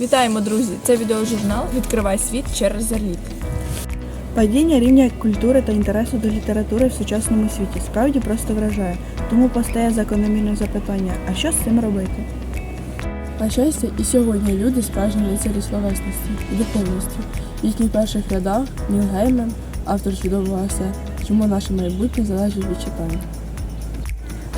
Вітаємо, друзі! Це відеожурнал Відкривай світ через зарліт. Падіння рівня культури та інтересу до літератури в сучасному світі справді просто вражає. Тому постає закономірне запитання: а що з цим робити? На щастя, і сьогодні люди справжні лицарі словесності і духовності. В їхніх перших рядах Ніл Геймен, автор чудового есе, чому наше майбутнє залежить від читання.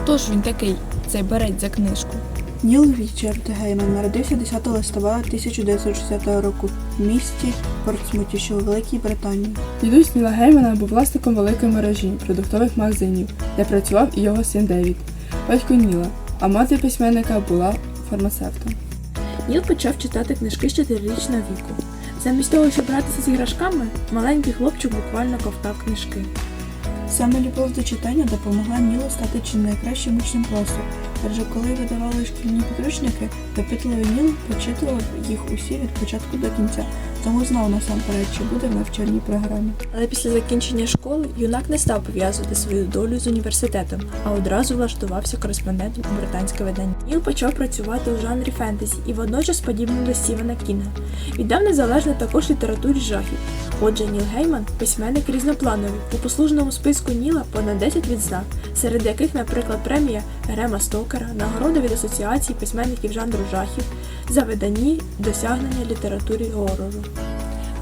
Хто ж він такий, цей береть за книжку? Ніл Річард Гейман народився 10 листопада 1960 року в місті Портсмуті, що у Великій Британії. Дідусь Ніла Геймана був власником великої мережі продуктових магазинів, де працював і його син Девід, батько Ніла, а мати письменника була фармацевтом. Ніл почав читати книжки з 4-річного віку. Замість того, щоб гратися з іграшками, маленький хлопчик буквально ковтав книжки. Саме любов до читання допомогла Нілу стати чи найкращим учнем класу. Адже коли видавали шкільні підручники, допитливий Ніл почитував їх усі від початку до кінця, тому знав насамперед, чи буде навчальній програмі. Але після закінчення школи юнак не став пов'язувати свою долю з університетом, а одразу влаштувався кореспондентом у британське видання. Ніл почав працювати у жанрі фентезі і водночас подібним до Стівена Кінга. Віддав незалежно також літературі жахів. Отже, Ніл Гейман письменник різноплановий. У послужному списку Ніла понад 10 відзнак, серед яких, наприклад, премія Грема Стокера, нагорода від асоціації письменників жанру жахів за видані досягнення літературі горору.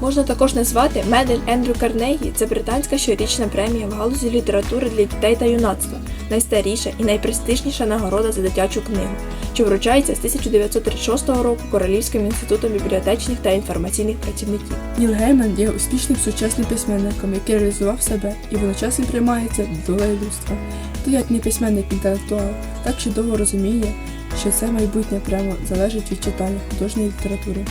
Можна також назвати медаль Ендрю Карнегі. Це британська щорічна премія в галузі літератури для дітей та юнацтва, найстаріша і найпрестижніша нагорода за дитячу книгу, що вручається з 1936 року Королівським інститутом бібліотечних та інформаційних працівників. Ніл Гейман є успішним сучасним письменником, який реалізував себе і водночас приймається долею людства. Той, як не письменник інтелектуал, так чудово розуміє, що це майбутнє прямо залежить від читання художньої літератури.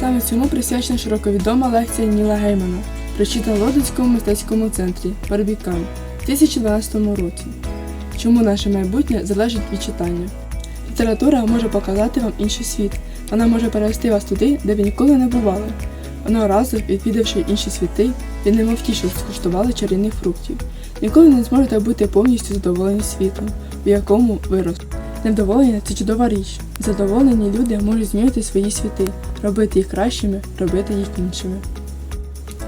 Саме цьому присвячена широковідома лекція Ніла Геймана, прочитана в Лондонському мистецькому центрі Барбікан в 2012 році. Чому наше майбутнє залежить від читання? Література може показати вам інший світ. Вона може перевести вас туди, де ви ніколи не бували. Одного разу, відвідавши інші світи, ви немов тішив скуштували чарівних фруктів. Ніколи не зможете бути повністю задоволені світом, в якому ви росли. Невдоволення це чудова річ. Задоволені люди можуть змінювати свої світи, робити їх кращими, робити їх іншими.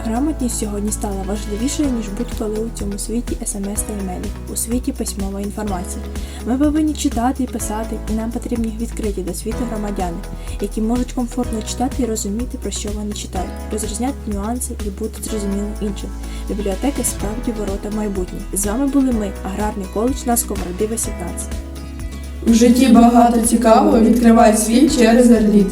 Грамотність сьогодні стала важливішою, ніж будь-коли у цьому світі смс та емейлів, у світі письмової інформації. Ми повинні читати і писати, і нам потрібні відкриті до світу громадяни, які можуть комфортно читати і розуміти, про що вони читають, розрізняти нюанси і бути зрозумілим іншим. Бібліотеки справді ворота майбутнє. З вами були ми, аграрний коледж на Сковороди 18. У житті багато цікавого відкривай світ через зерліт.